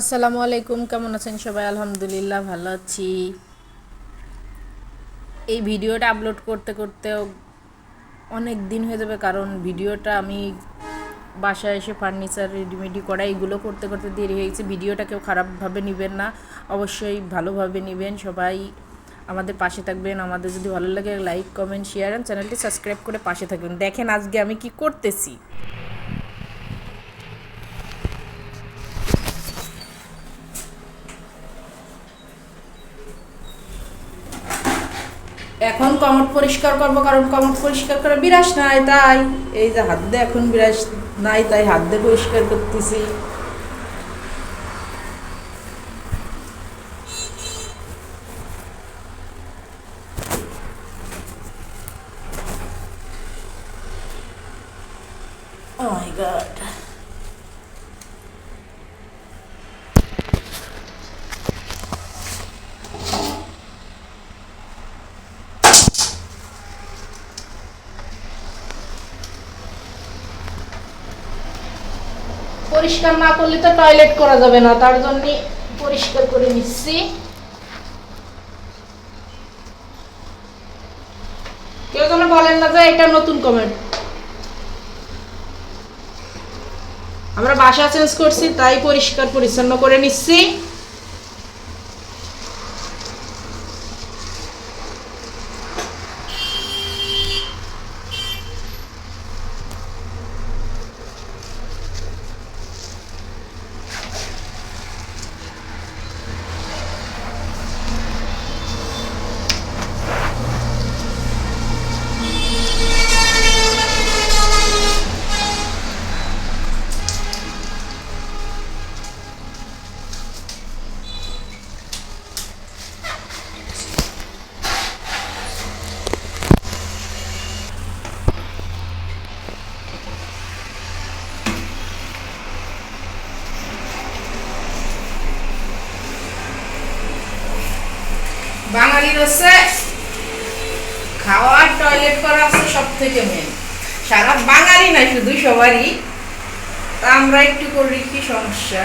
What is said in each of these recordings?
আসসালামু আলাইকুম, কেমন আছেন সবাই? আলহামদুলিল্লাহ ভালো আছি। এই ভিডিওটা আপলোড করতে করতে অনেক দিন হয়ে যাবে, কারণ ভিডিওটা আমি বাসায় এসে ফার্নিচার রেডিমেডি করা, এগুলো করতে করতে দেরি হয়ে গেছে। ভিডিওটা কেউ খারাপভাবে নেবেন না, অবশ্যই ভালোভাবে নেবেন সবাই। আমাদের পাশে থাকবেন, আমাদের যদি ভালো লাগে লাইক কমেন্ট শেয়ার অ্যান্ড চ্যানেলটি সাবস্ক্রাইব করে পাশে থাকবেন। দেখেন আজকে আমি কি করতেছি। এখন কমট পরিষ্কার করব, কারণ কমট পরিষ্কার করে বিরাস নাই, তাই। এই যে হাত দিয়ে এখন বিরাস নাই, তাই হাত দিয়ে পরিষ্কার করতেছি। পরিষ্কার না করলে তো টয়লেট করা যাবে না, তার জন্য পরিষ্কার করে নিচ্ছি। কেউ যেন বলেন না যে এটা নতুন কমেন্ট আমরা বাসা চেঞ্জ করছি, তাই পরিষ্কার পরিচ্ছন্ন করে নিচ্ছি। বাঙালির হচ্ছে খাওয়ার টয়লেট করা হচ্ছে সব থেকে মেন সারা বাঙালি না শুধু সবারই। তা আমরা একটু করি কি সমস্যা।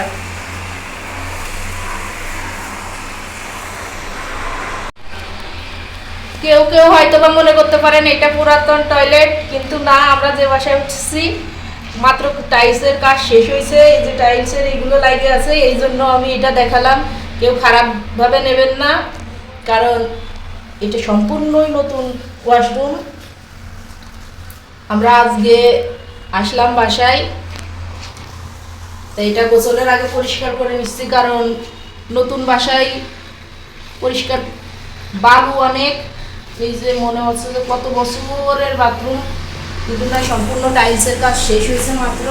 কেউ কেউ হয়তো বা মনে করতে পারেন এটা পুরাতন টয়লেট কিন্তু না, আমরা যে বাসায় উঠছি, মাত্র টাইলসের কাজ শেষ হয়েছে, এই যে টাইলসের এইগুলো লাগে আছে, এই জন্য আমি এটা দেখালাম। কেউ খারাপভাবে নেবেন না। কারণ এটা সম্পূর্ণই নতুন ওয়াশরুম আমরা আজকে আসলাম বাসায়। তো এটা গোসলের আগে পরিষ্কার করে নিচ্ছি, কারণ নতুন বাসায় পরিষ্কার বালু অনেক। এই যে মনে হচ্ছে যে কত বছরের বাথরুম কিন্তু না, সম্পূর্ণ টাইলসের কাজ শেষ হয়েছে মাত্র।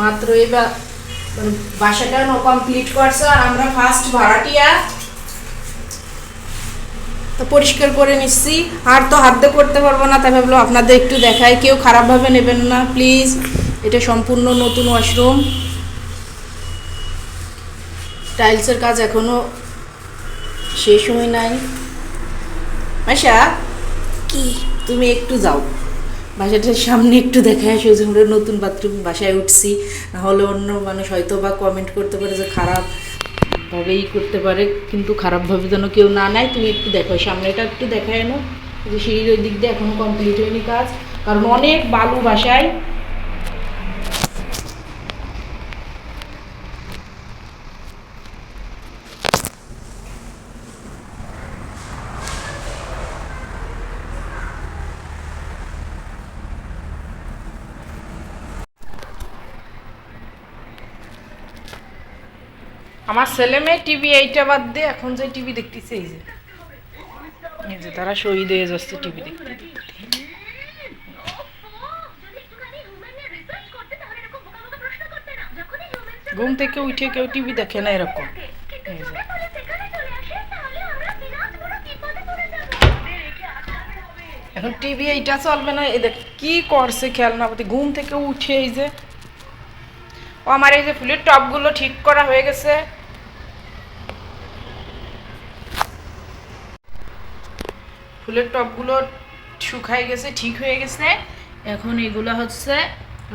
মাত্র এবার মানে বাসাটা কমপ্লিট করছে আর আমরা ফার্স্ট ভাড়াটিয়া তো পরিষ্কার করে নিচ্ছি। আর তো হাত দিয়ে করতে পারব না, তাই ভাবলো আপনাদের একটু দেখাই, কেউ খারাপভাবে নেবেন না প্লিজ এটা সম্পূর্ণ নতুন ওয়াশরুম টাইলসের কাজ এখনও শেষ হয় নাই। আশা কি? তুমি একটু যাও। বাসাটার সামনে একটু দেখায় যে আমরা নতুন বাথরুম বাসায় উঠছি। নাহলে অন্য মানুষ হয়তো বা কমেন্ট করতে পারে যে খারাপ ভাবেই করতে পারে, কিন্তু খারাপভাবে যেন কেউ না নেয়, তুমি একটু দেখো সামনেটা একটু দেখায় না যে সিঁড়ির ওই দিক দিয়ে এখনও কমপ্লিট হয়নি কাজ। কারণ অনেক বালু বাসায় আমার ছেলে মেয়ে টিভি এইটা বাদ দিয়ে এখন যে টিভি দেখতেছে, এই যে। যে তারা শহীদ হয়ে যাচ্ছে টিভি দেখতে। ঘুম থেকে উঠে কেউ টিভি দেখে না এরকম। এখন টিভি এইটা চলবে না এদের কি করছে খেয়াল না ঘুম থেকে উঠে এই যে। ও আমার এই যে ফুলের টবগুলো ঠিক করা হয়ে গেছে। ফুলের টবগুলো শুকাই গেছে, ঠিক হয়ে গেছে। এখন এগুলো হচ্ছে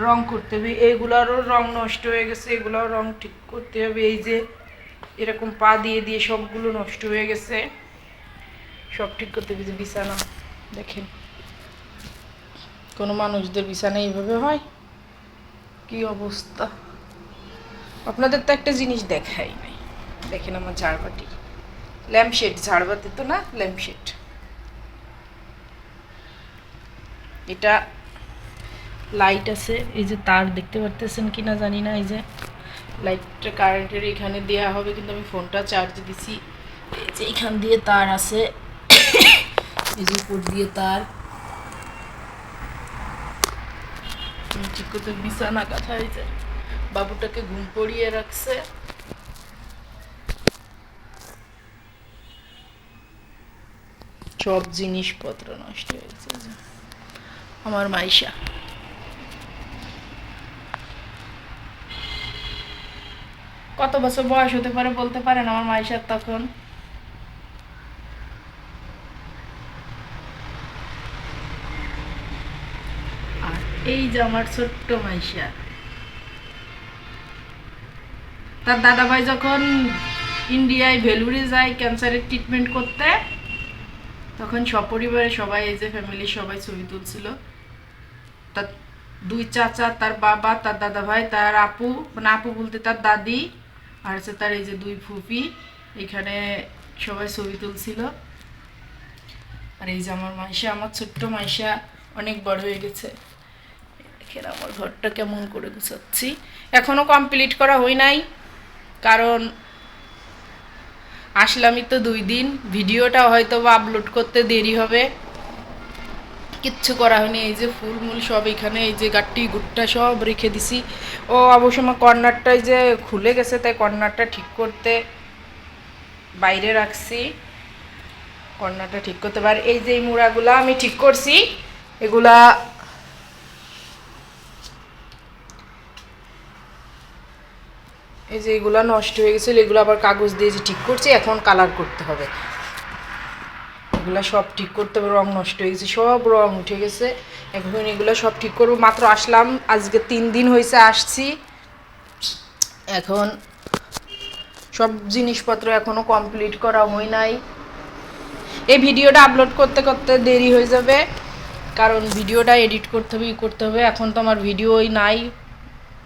রং করতে হবে। এইগুলোরও রং নষ্ট হয়ে গেছে এগুলোও রং ঠিক করতে হবে। এই যে এরকম পা দিয়ে দিয়ে সবগুলো নষ্ট হয়ে গেছে, সব ঠিক করতে হবে। যে বিছানা, দেখেন। কোনো মানুষদের বিছানা এইভাবে হয়? কি অবস্থা? আপনাদের তো একটা জিনিস দেখাই নাই। দেখেন আমার ঝাড়বাটি ল্যাম্পশেড, ঝাড়বাতি তো না? ল্যাম্পশেড। এটা লাইট আছে। এই যে তার দেখতে পারতেছেন কি না জানি না, এই যে লাইটটা কারেন্টের এখানে দেওয়া হবে, কিন্তু আমি ফোনটা চার্জ দিছি। এই যে এখান দিয়ে তার আছে। এই যে উপর দিয়ে তার। ঠিক করতে বিছানা কাঁথা হয়েছে বাবুটাকে ঘুম পড়িয়ে রাখছে। সব জিনিসপত্র নষ্ট হয়ে যে। আমার মাইশা। কত বছর বয়স হতে পারে বলতে পারেন আমার মাইশার তখন? আর এই যে আমার ছোট্ট মাইশা। তার দাদাভাই যখন ইন্ডিয়ায় ভেলুরে যায়, ক্যান্সারের ট্রিটমেন্ট করতে, তখন সপরিবারে সবাই এই যে ফ্যামিলির সবাই ছবি তুলছিল। দুই চাচা, তার বাবা, তার দাদা ভাই তার আপু মানে আপু বলতে তার দাদি, আর হচ্ছে তার এই যে দুই ফুপি, এখানে সবাই ছবি তুলছিল। আর এই যে আমার মাইশা, আমার ছোট্ট মাইশা অনেক বড় হয়ে গেছে। দেখেন আমার ঘরটা কেমন করে গুছাচ্ছি। এখনও কমপ্লিট করা হয় নাই, কারণ আসলামই তো দুই দিন, ভিডিওটা হয়তো বা আপলোড করতে দেরি হবে। কিচ্ছু করা হয়নি। এই যে ফুল মূল সব এখানে, এই যে গাট্টি, গুট্টা সব রেখে দিছি। ও অবশ্য আমার কর্নারটাই যে খুলে গেছে, তাই কর্নারটা ঠিক করতে বাইরে রাখছি। কর্নারটা ঠিক করতে পারি এই যে এই মুড়াগুলা আমি ঠিক করছি, এগুলা এই যে এগুলা নষ্ট হয়ে গেছিল, এগুলো আবার কাগজ দিয়ে যে ঠিক করছি, এখন কালার করতে হবে। এগুলা সব ঠিক করতে হবে, রং নষ্ট হয়ে গেছে, সব রং উঠে গেছে এখন এগুলো সব ঠিক করব। মাত্র আসলাম, আজকে তিন দিন হয়েছে আসছি। এখন সব জিনিসপত্র এখনও কমপ্লিট করা হয় নাই। এই ভিডিওটা আপলোড করতে করতে দেরি হয়ে যাবে, কারণ ভিডিওটা এডিট করতে হবে, ই করতে হবে। এখন তো আমার ভিডিওই নাই।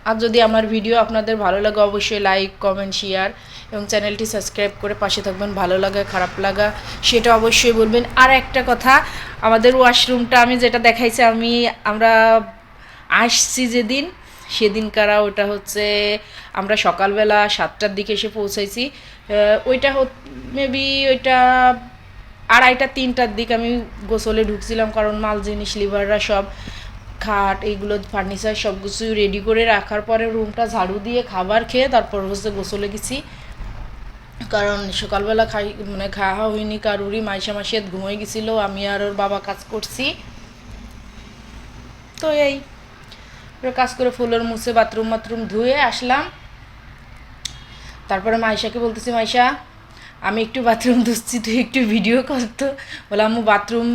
আর যদি আমার ভিডিও আপনাদের ভালো লাগে, অবশ্যই লাইক কমেন্ট শেয়ার এবং চ্যানেলটি সাবস্ক্রাইব করে পাশে থাকবেন। ভালো লাগা, খারাপ লাগা, সেটা অবশ্যই বলবেন। আর একটা কথা, আমাদের ওয়াশরুমটা আমি যেটা দেখাইছি, আমি, আমরা আসছি যেদিন সেদিনকারা ওটা হচ্ছে, আমরা সকালবেলা সাতটার দিকে এসে পৌঁছাইছি। ওইটা মেবি ওইটা আড়াইটা, তিনটার দিকে আমি গোসলে ঢুকছিলাম, কারণ মাল জিনিস লিভাররা সব। খাট, এইগুলো ফার্নিচার সব কিছু রেডি করে রাখার পরে রুমটা ঝাড়ু দিয়ে খাবার খেয়ে তারপর হচ্ছে গোসলে গেছি। কারণ সকালবেলা খাই মানে খাওয়া হয়নি, কারুরই মাইশা মাসিয়াত ঘুমিয়ে গেছিল, আমি আর ওর বাবা কাজ করছি। তো এই কাজ করে ফুলের মুছে বাথরুম বাথরুম ধুয়ে আসলাম। তারপরে মাইশাকে বলতেছি, মাইশা, আমি একটু বাথরুম ধুচ্ছি, তুই একটু ভিডিও করতো বলে আম্মু বাথরুম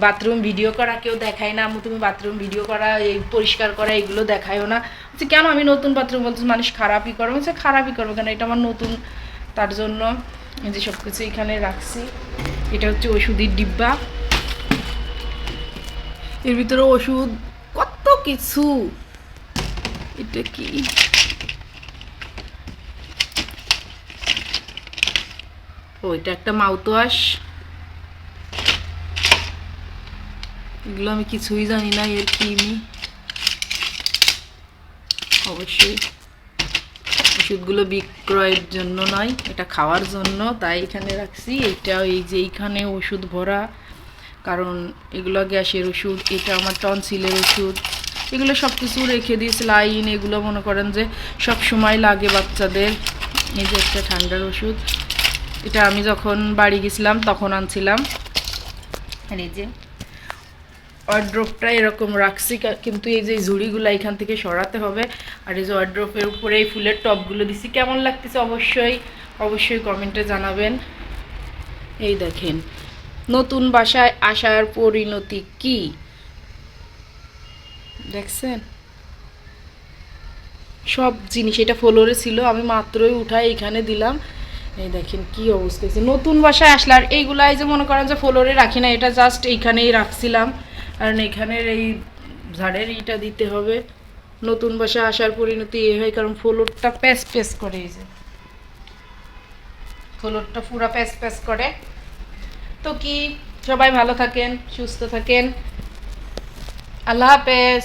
বাথরুম ভিডিও করা, কেউ দেখায় না তুমি বাথরুম ভিডিও করা, এই পরিষ্কার করা, এগুলো দেখায়ও না। বলছি, কেন আমি নতুন বাথরুম বলছি মানুষ খারাপই করবে বলছে, খারাপই করবে কেন? এটা আমার নতুন, তার জন্য যে সব কিছু এখানে রাখছি। এটা হচ্ছে ওষুধের ডিব্বা। এর ভিতরে ওষুধ, কত কিছু। এটা কি? ও, এটা একটা মাউথওয়াশ। এগুলো আমি কিছুই জানি না, এর কি নি। অবশ্যই। ওষুধগুলো বিক্রয়ের জন্য নয়, এটা খাওয়ার জন্য, তাই এখানে রাখছি। এটা এই যে এইখানে ওষুধ ভরা, কারণ এগুলো গ্যাসের ওষুধ, এটা আমার টনসিলের ওষুধ। এগুলো সব কিছু রেখে দিয়েছে, লাইন এগুলো মনে করেন যে সব সময় লাগে বাচ্চাদের। এই যে একটা ঠান্ডার ওষুধ। এটা আমি যখন বাড়ি গেছিলাম, তখন আনছিলাম। আর এই যে ওয়ার্ড্রোপটা এরকম রাখছি কিন্তু এই যে ঝুড়িগুলো এখান থেকে সরাতে হবে, আর এই যে ওয়ার্ড্রোপের উপরে এই ফুলের টপগুলো দিছি, কেমন লাগতেছে অবশ্যই অবশ্যই কমেন্টে জানাবেন। এই দেখেন, নতুন বাসায় আসার পরিণতি কি? দেখছেন? সব জিনিস, এটা ফ্লোরে ছিল, আমি মাত্রই উঠাই এখানে দিলাম। এই দেখেন কি অবস্থা নতুন বাসায় আসলে আর এইগুলাই যে মনে করেন যে ফ্লোরে রাখি না, এটা জাস্ট এইখানেই রাখছিলাম। কারণ এখানের এই ঝাড়ের ইটা দিতে হবে। নতুন বাসা আসার পরিণতি এ হয়, কারণ ফ্লোরটা প্যাস প্যাস করে এই যে। ফ্লোরটা পুরা প্যাস প্যাস করে। তো কি? সবাই ভালো থাকেন, সুস্থ থাকেন। আল্লাহ হাফেজ।